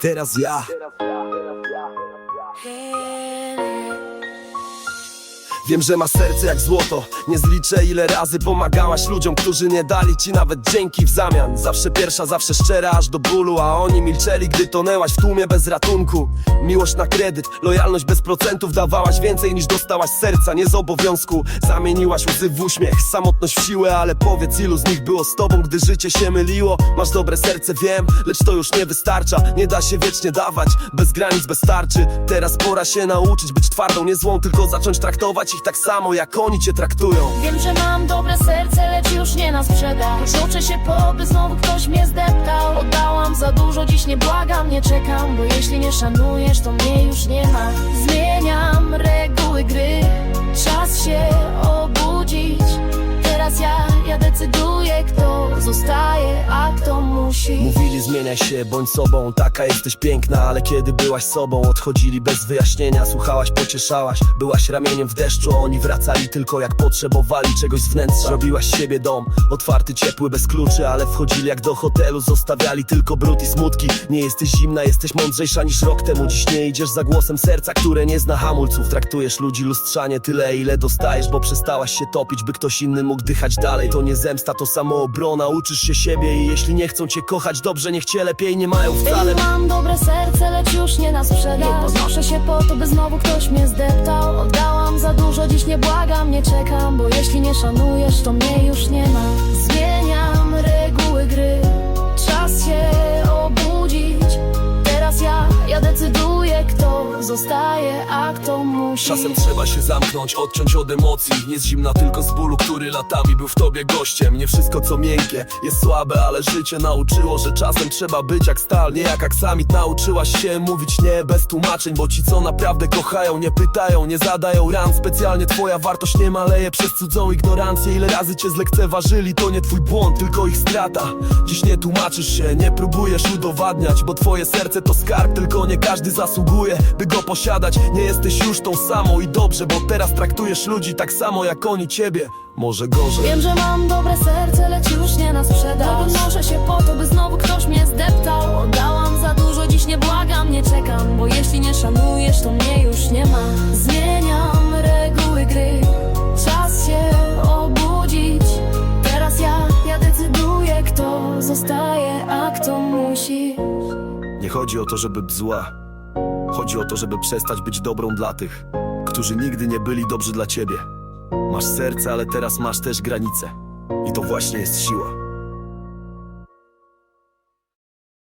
Teraz ja Wiem, że masz serce jak złoto. Nie zliczę ile razy pomagałaś ludziom Którzy nie dali ci nawet dzięki w zamian. Zawsze pierwsza, zawsze szczera aż do bólu A oni milczeli, gdy tonęłaś w tłumie bez ratunku. Miłość na kredyt, lojalność bez procentów Dawałaś więcej niż dostałaś serca Nie z obowiązku, zamieniłaś łzy w uśmiech Samotność w siłę, ale powiedz ilu z nich było z tobą Gdy życie się myliło. Masz dobre serce, wiem, lecz to już nie wystarcza. Nie da się wiecznie dawać, bez granic, bez tarczy. Teraz pora się nauczyć być twardą, nie złą Tylko zacząć traktować ich tak samo, jak oni cię traktują. Wiem, że mam dobre serce, lecz już nie na sprzedaż. Uczę się po, by znowu ktoś mnie zdeptał. Oddałam za dużo, dziś nie błagam, nie czekam Bo jeśli nie szanujesz, to mnie już nie ma Mówili zmieniaj się, bądź sobą, taka jesteś piękna Ale kiedy byłaś sobą, odchodzili bez wyjaśnienia. Słuchałaś, pocieszałaś, byłaś ramieniem w deszczu. Oni wracali tylko jak potrzebowali czegoś z wnętrza. Robiłaś siebie dom, otwarty, ciepły, bez kluczy Ale wchodzili jak do hotelu, zostawiali tylko brud i smutki. Nie jesteś zimna, jesteś mądrzejsza niż rok temu. Dziś nie idziesz za głosem serca, które nie zna hamulców. Traktujesz ludzi lustrzanie tyle, ile dostajesz Bo przestałaś się topić, by ktoś inny mógł dychać dalej. To nie zemsta, to samoobrona, uczysz się siebie I jeśli nie chcą cię kochać, dobrze, niech cię lepiej nie mają wcale. Ej, mam dobre serce, lecz już nie na sprzedaż Nie podnoszę. Się po to, by znowu ktoś mnie zdeptał. Oddałam za dużo, dziś nie błagam, nie czekam Bo jeśli nie szanujesz, to mnie już nie ma Czasem trzeba się zamknąć, odciąć od emocji. Nie z zimna, tylko z bólu, który latami był w tobie gościem. Nie wszystko co miękkie jest słabe, ale życie nauczyło Że czasem trzeba być jak stal, nie jak aksamit Nauczyłaś się mówić nie bez tłumaczeń Bo ci co naprawdę kochają, nie pytają, nie zadają ran. Specjalnie twoja wartość nie maleje przez cudzą ignorancję. Ile razy cię zlekceważyli, to nie twój błąd, tylko ich strata. Dziś nie tłumaczysz się, nie próbujesz udowadniać Bo twoje serce to skarb, tylko nie każdy zasługuje By go posiadać, nie jesteś już tą samą i dobrze Bo teraz traktujesz ludzi tak samo jak oni ciebie. Może gorzej. Wiem, że mam dobre serce, lecz już nie na sprzedaż. Podnoszę się po to, by znowu ktoś mnie zdeptał. Oddałam za dużo, dziś nie błagam, nie czekam Bo jeśli nie szanujesz, to mnie już nie ma. Zmieniam reguły gry. Czas się obudzić. Teraz ja, ja decyduję, kto zostaje, a kto musi. Nie chodzi o to, żeby zła Chodzi o to, żeby przestać być dobrą dla tych Którzy nigdy nie byli dobrzy dla ciebie. Masz serce, ale teraz masz też granice. I to właśnie jest siła